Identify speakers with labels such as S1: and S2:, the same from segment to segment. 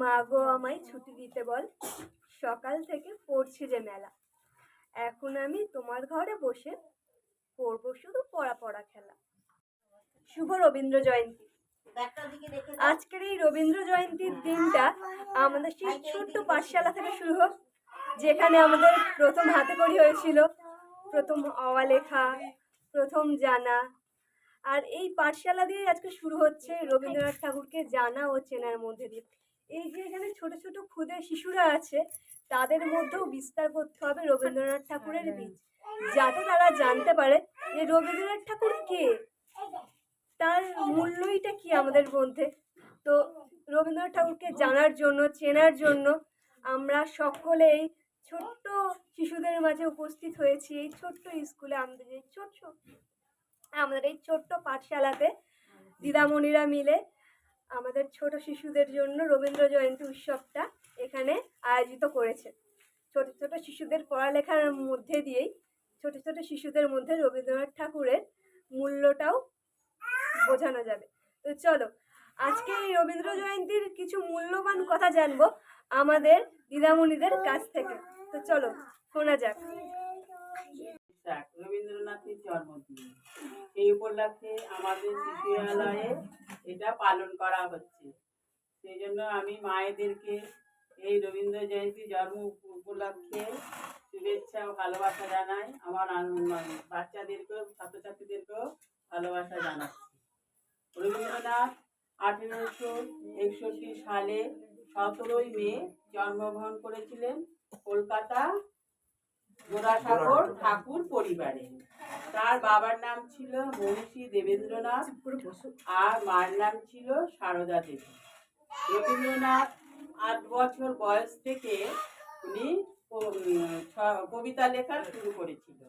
S1: মা গো আমায় ছুটি দিতে বল। সকাল থেকে পড়ছে যে মেলা। এখন আমি তোমার ঘরে বসে করব শুধু পড়া পড়া খেলা। শুভ রবীন্দ্র জয়ন্তী। আজকের এই রবীন্দ্র জয়ন্তীর দিনটা আমাদের সেই ছোট্ট পাঠশালা থেকে শুরু হোক, যেখানে আমাদের প্রথম হাতে করি হয়েছিল, প্রথম অওয়া লেখা প্রথম জানা। আর এই পাঠশালা দিয়ে আজকে শুরু হচ্ছে রবীন্দ্রনাথ ঠাকুরকে জানা ও চেনার মধ্যে দিয়ে। এই যে এখানে ছোট ছোট ক্ষুদে শিশুরা আছে তাদের মধ্যেও বিস্তার করতে হবে রবীন্দ্রনাথ ঠাকুরের বীজ। যাতে তারা জানতে পারে যে রবীন্দ্রনাথ ঠাকুর কে? তার মূল্যইটা কি আমাদের মধ্যে? তো রবীন্দ্রনাথ ঠাকুরকে জানার জন্য চেনার জন্য আমরা সকলেই ছোট্ট শিশুদের মাঝে উপস্থিত হয়েছি। এই ছোট্ট স্কুলে আমাদের এই ছোট্ট আমাদের এই ছোট্ট পাঠশালাতে দিদামণিরা মিলে আমাদের ছোট শিশুদের জন্য রবীন্দ্র জয়ন্তী উৎসবটা এখানে আয়োজিত করেছে। ছোট ছোট শিশুদের পড়ালেখার মধ্যে দিয়েই ছোট ছোট শিশুদের মধ্যে রবীন্দ্রনাথ ঠাকুরের মূল্যটাও বোঝানো যাবে। তো চলো, আজকে এই রবীন্দ্র জয়ন্তীর কিছু মূল্যবান কথা জানব আমাদের দিদামণিদের কাছ থেকে। তো চলো, শোনা যাক।
S2: যাক, রবীন্দ্রনাথের জন্মদিন। সেই উপলক্ষে আমাদের শিশুরালয়ে এটা পালন করা হচ্ছে। সেই জন্য আমি মায়েদেরকে এই রবীন্দ্র জয়ন্তী জন্ম উপলক্ষে শুভেচ্ছা ও ভালোবাসা জানাই। আমার বাচ্চাদেরকেও ছাত্রছাত্রীদেরকেও ভালোবাসা জানাচ্ছি। রবীন্দ্রনাথ আঠেরোশো একষট্টি সালে সতেরোই মে জন্মগ্রহণ করেছিলেন কলকাতা জোড়াসাগর ঠাকুর পরিবারে। তার বাবার নাম ছিল মনীষী দেবেন্দ্রনাথ আর মার নাম ছিল সারদা দেবী। রবীন্দ্রনাথ আট বছর বয়স থেকে উনি কবিতা লেখা শুরু করেছিল।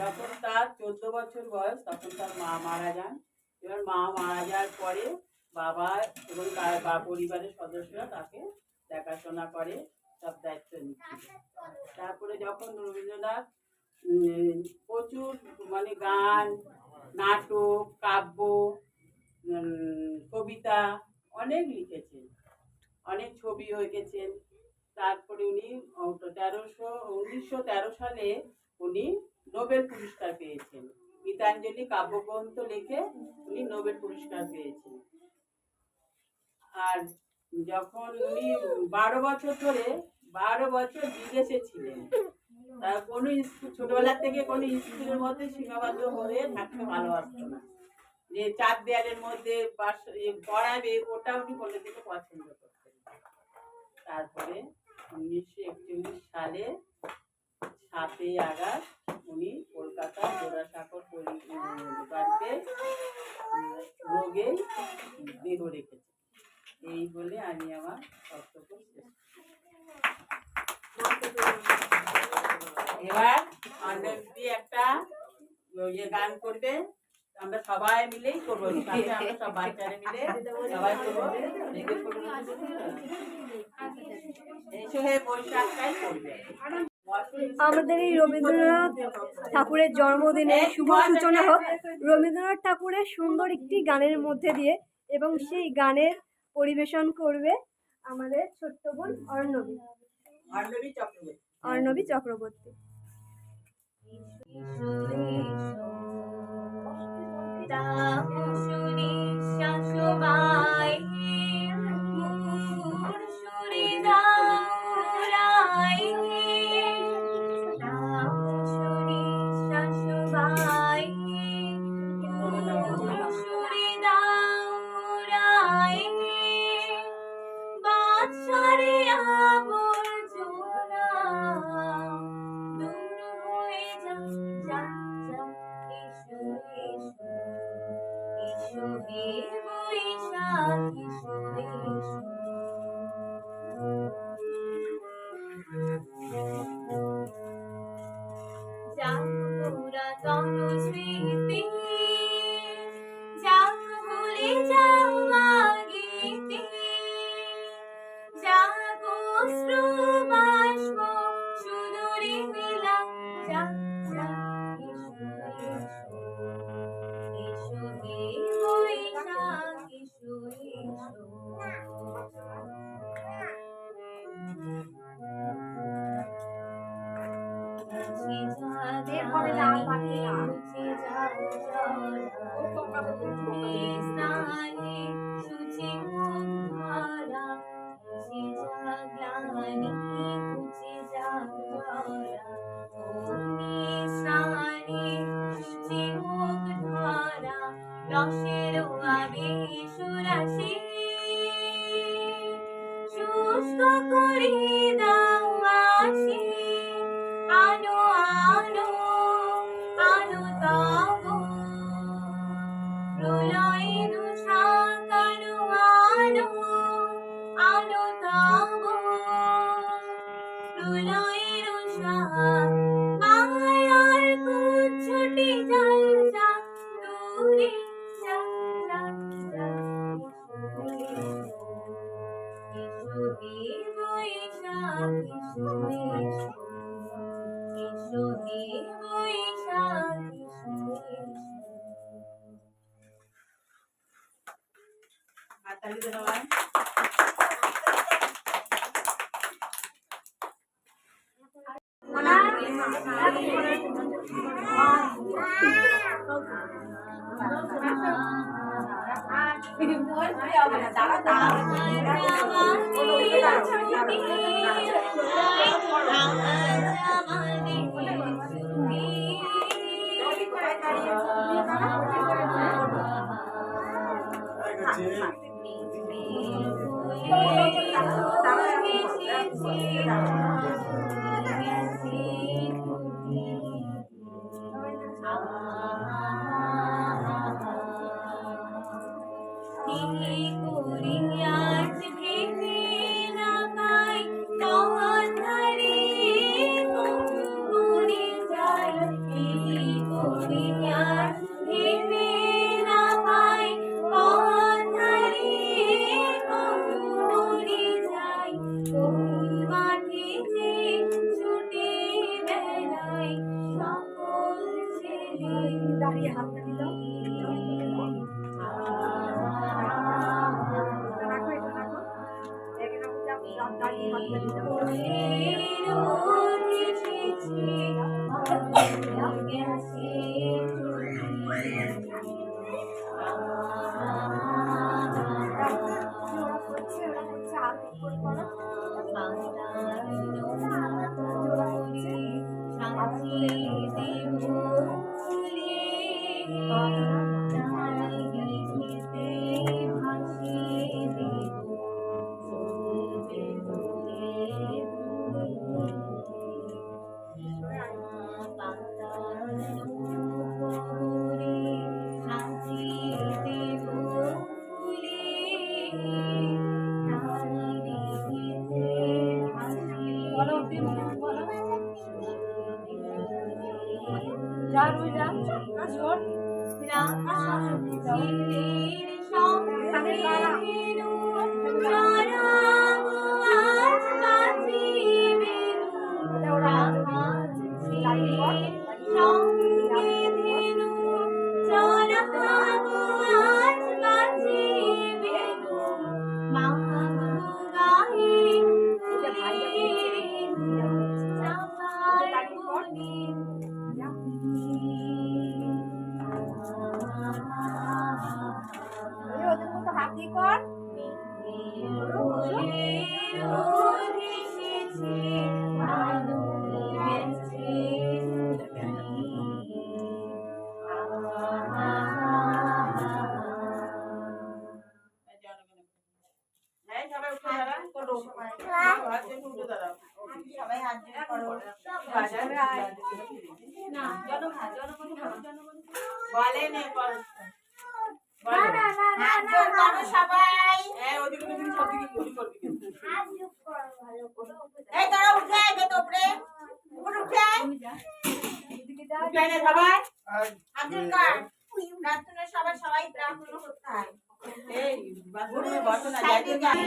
S2: যখন তার চোদ্দ বছর বয়স তখন তার মা মারা যান। এবার মা মারা যাওয়ার পরে বাবা এবং তার পরিবারের সদস্যরা তাকে দেখাশোনা করে। সব দায়িত্ব তারপরে যখন রবীন্দ্রনাথ প্রচুর মানে গান, নাটক, কাব্য কবিতা অনেক লিখেছেন। অনেক ছবি এঁকেছেন। তারপরে উনি তেরোশো, উনিশশো তেরো সালে উনি নোবেল পুরস্কার পেয়েছেন। গীতাঞ্জলি কাব্যগ্রন্থ লিখে উনি নোবেল পুরস্কার পেয়েছেন। আর যখন উনি বারো বছর ধরে, বারো বছর বিদেশে ছিলেন। তার কোনো স্কুল ছোটবেলার থেকে কোনো স্কুলের মধ্যে সীমাবদ্ধ হয়ে থাকতে ভালোবাসতো না। যে চার দেয়ালের মধ্যে পড়াবে, ওটা উনি কোনো দিকে পছন্দ করতেন। তারপরে উনিশশো একচল্লিশ সালে সাতই আগস্ট উনি কলকাতা জোড়াসাঁকর বাড়িতে রোগে দেহ রেখেছে এই বলে আমি আমার বক্তব্য এবার একটা ইয়ে গান করবে। আমরা সবাই মিলেই করব। আমরা সব বাচ্চারা মিলে সবাই করব। এসো হে বৈশাখটাই করবে।
S1: আমাদের এই রবীন্দ্রনাথ ঠাকুরের জন্মদিনে শুভ সূচনা হোক। রবীন্দ্রনাথ ঠাকুরের সুন্দর একটি গানের মধ্যে দিয়ে এবং সেই গানের পরিবেশন করবে আমাদের ছোট্ট বোন অর্ণবী
S2: অর্ণবী চক্রবর্তী
S1: অর্ণবী
S3: Inu Tra. আমার
S2: রাম বলেনি সবাই। সবাই।
S4: ব্রাহ্মণ করতে হয়
S2: এই বাবুরে বসনা জাতি জাতি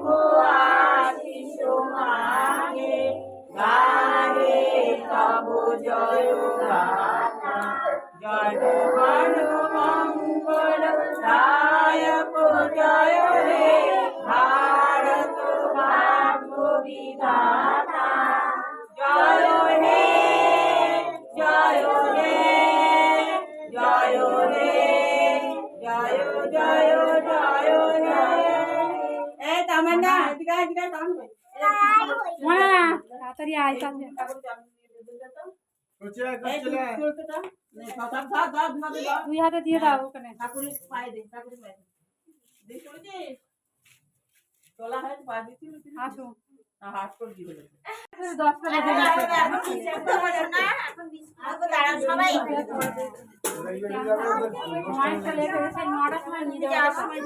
S5: দুই হাতে দিয়ে দাও ওখানে।
S2: ঠাকুরের পায়ে দে ঠাকুরের পায়ে দে। দিয়ে চলেছিস তোলা হয় পা দিচ্ছি
S5: আসো।
S2: হাত করে দিয়ে দেবে
S5: দশটা বেজে। গেছে
S4: এখন বিস্কুট দেবো না, এখন বিস্কুট দেবো, দাঁড়াও সবাই।
S5: অনেকটা লেট হয়েছে নটার সময় নিয়ে যাওয়ার
S4: যাওয়ার সময়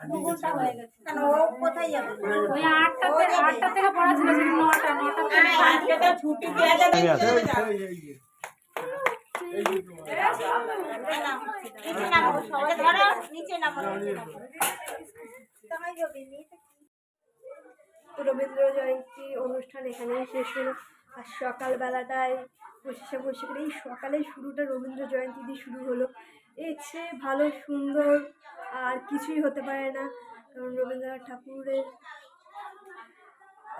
S5: হয়ে।
S1: রবীন্দ্র জয়ন্তী অনুষ্ঠান এখানেই শেষ হলো। আর সকালবেলাটায় বসে বসে করে এই সকালে শুরুটা রবীন্দ্র জয়ন্তী দিয়ে শুরু হলো। এর চেয়ে ভালো সুন্দর আর কিছুই হতে পারে না। কারণ রবীন্দ্রনাথ ঠাকুরের,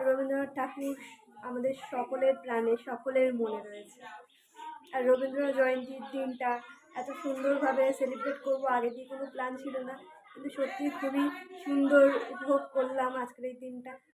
S1: রবীন্দ্রনাথ ঠাকুর আমাদের সকলের প্রাণে, সকলের মনে রয়েছে। আর রবীন্দ্রনাথ জয়ন্তীর দিনটা এত সুন্দরভাবে সেলিব্রেট করব, আগে দিয়ে কোনো প্ল্যান ছিল না। কিন্তু সত্যি খুবই সুন্দর উপভোগ করলাম আজকের এই দিনটা।